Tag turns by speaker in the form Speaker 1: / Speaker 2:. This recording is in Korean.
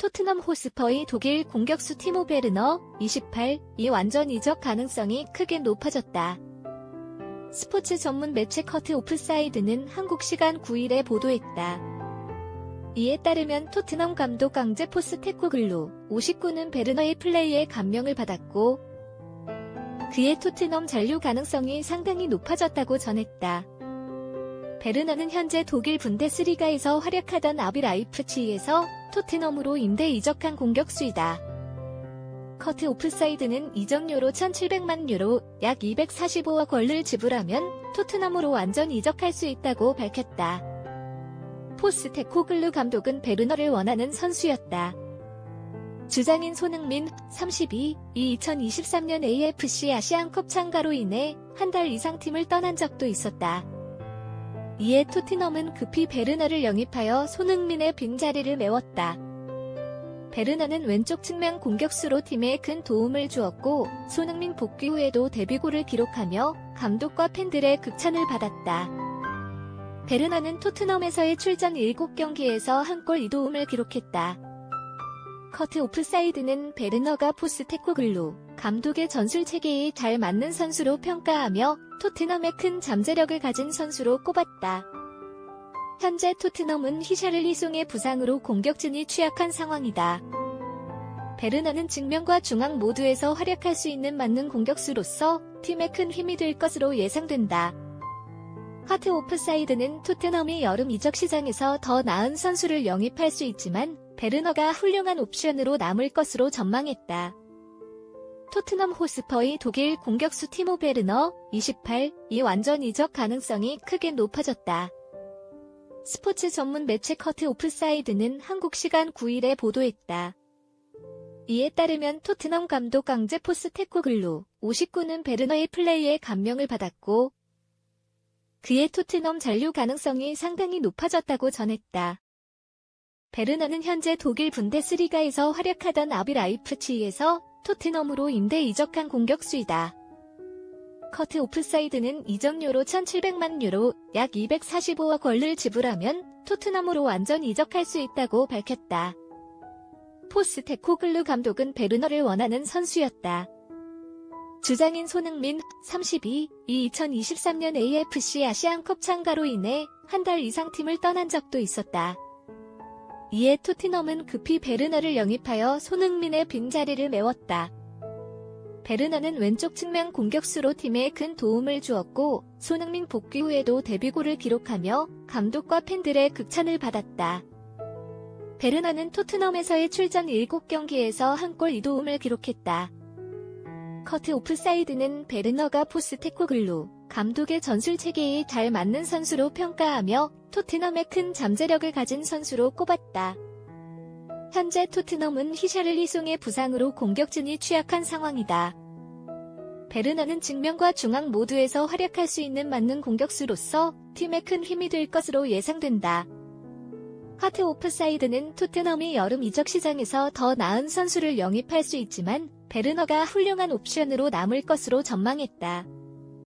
Speaker 1: 토트넘 호스퍼의 독일 공격수 티모 베르너 28이 완전 이적 가능성이 크게 높아졌다. 스포츠 전문 매체 커트 오프사이드는 한국 시간 9일에 보도했다. 이에 따르면 토트넘 감독 강제 포스테코글루 59는 베르너의 플레이에 감명을 받았고 그의 토트넘 잔류 가능성이 상당히 높아졌다고 전했다. 베르너는 현재 독일 분데스리가에서 활약하던 아비 라이프치히에서 토트넘으로 임대 이적한 공격수이다. 커트 오프사이드는 이적료로 1,700만 유로, 약 245억 원을 지불하면 토트넘으로 완전 이적할 수 있다고 밝혔다. 포스테코글루 감독은 베르너를 원하는 선수였다. 주장인 손흥민 32 이 2023년 AFC 아시안컵 참가로 인해 한 달 이상 팀을 떠난 적도 있었다. 이에 토트넘은 급히 베르너를 영입하여 손흥민의 빈자리를 메웠다. 베르너는 왼쪽 측면 공격수로 팀에 큰 도움을 주었고 손흥민 복귀 후에도 데뷔골을 기록하며 감독과 팬들의 극찬을 받았다. 베르너는 토트넘에서의 출전 7경기에서 한 골 2도움을 기록했다. 커트 오프사이드는 베르너가 포스테코글루 감독의 전술 체계에 잘 맞는 선수로 평가하며 토트넘의 큰 잠재력을 가진 선수로 꼽았다. 현재 토트넘은 히샤를리송의 부상으로 공격진이 취약한 상황이다. 베르너는 측면과 중앙 모두에서 활약할 수 있는 맞는 공격수로서 팀에 큰 힘이 될 것으로 예상된다. 하트 오프사이드는 토트넘이 여름 이적 시장에서 더 나은 선수를 영입할 수 있지만 베르너가 훌륭한 옵션으로 남을 것으로 전망했다. 토트넘 호스퍼의 독일 공격수 티모 베르너 28 이 완전 이적 가능성이 크게 높아졌다. 스포츠 전문 매체 커트 오프사이드는 한국 시간 9일에 보도했다. 이에 따르면 토트넘 감독 강제 포스 테코글루 59는 베르너의 플레이에 감명을 받았고 그의 토트넘 잔류 가능성이 상당히 높아졌다고 전했다. 베르너는 현재 독일 분데스리가에서 활약하던 아비 라이프치히에서 토트넘으로 임대 이적한 공격수이다. 커트 오프사이드는 이적료로 1,700만 유로, 약 245억 원을 지불하면 토트넘으로 완전 이적할 수 있다고 밝혔다. 포스테코글루 감독은 베르너를 원하는 선수였다. 주장인 손흥민 32 이 2023년 AFC 아시안컵 참가로 인해 한 달 이상 팀을 떠난 적도 있었다. 이에 토트넘은 급히 베르너를 영입하여 손흥민의 빈자리를 메웠다. 베르너는 왼쪽 측면 공격수로 팀에 큰 도움을 주었고 손흥민 복귀 후에도 데뷔골을 기록하며 감독과 팬들의 극찬을 받았다. 베르너는 토트넘에서의 출전 7경기에서 한 골 2도움을 기록했다. 커트 오프사이드는 베르너가 포스테코글루 감독의 전술 체계에 잘 맞는 선수로 평가하며 토트넘의 큰 잠재력을 가진 선수로 꼽았다. 현재 토트넘은 히샤를리송의 부상으로 공격진이 취약한 상황이다. 베르너는 측면과 중앙 모두에서 활약할 수 있는 맞는 공격수로서 팀에 큰 힘이 될 것으로 예상된다. 하트 오프사이드는 토트넘이 여름 이적 시장에서 더 나은 선수를 영입할 수 있지만 베르너가 훌륭한 옵션으로 남을 것으로 전망했다.